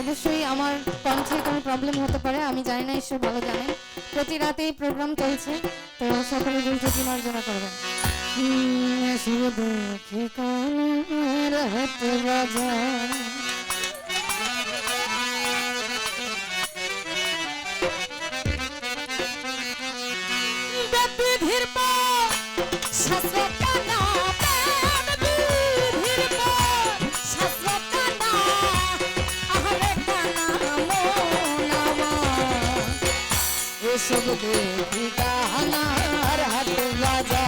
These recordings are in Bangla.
অবশ্যই আমার কণ্ঠে কোনো প্রবলেম হতে পারে আমি জানি না ঈশ্বর ভালো জানেন। প্রতি রাতে এই প্রোগ্রাম চলছে তো সকলে দুটো মার্জনা করবেন। শাস্ত্র सब देखी हमार हाथ राजा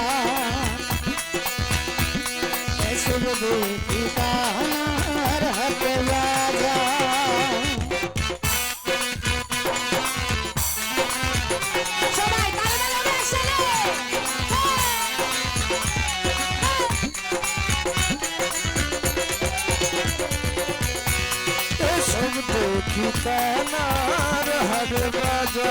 सब देखी हमार हाथ राजा ठिकाना हर राजा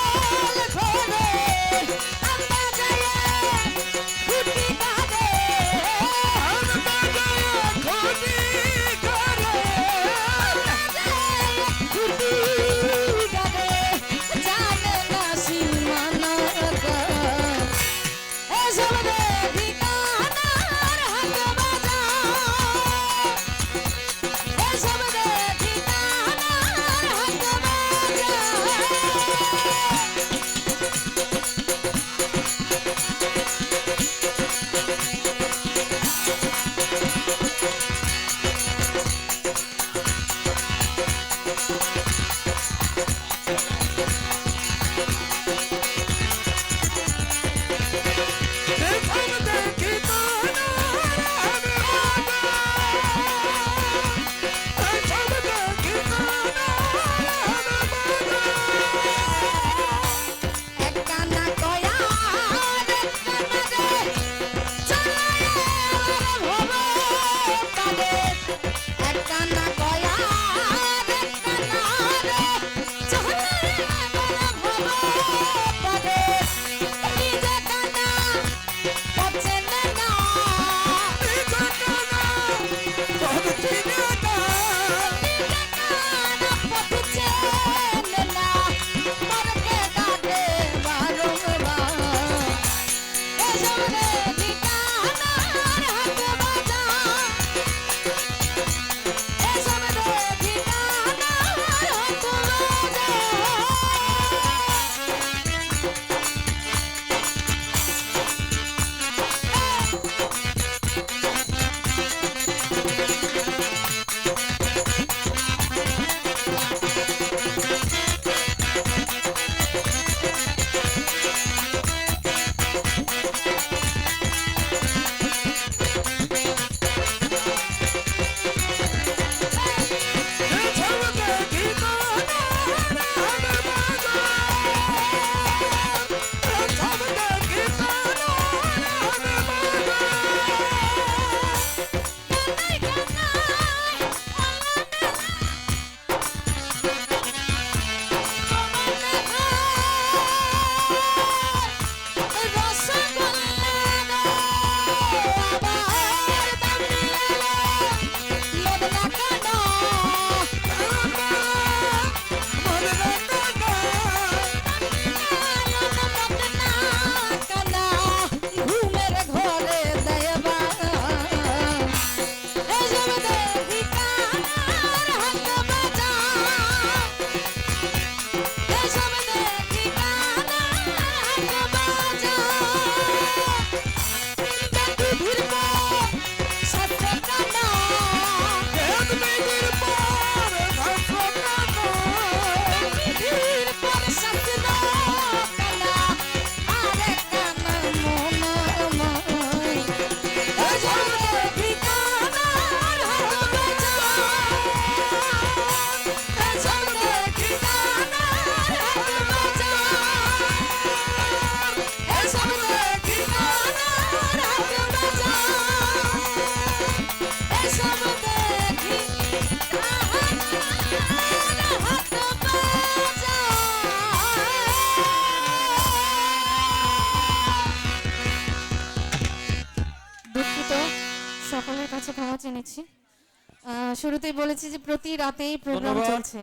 Santana. আহ, শুরুতেই বলেছি যে প্রতি রাতেই প্রোগ্রাম। চলছে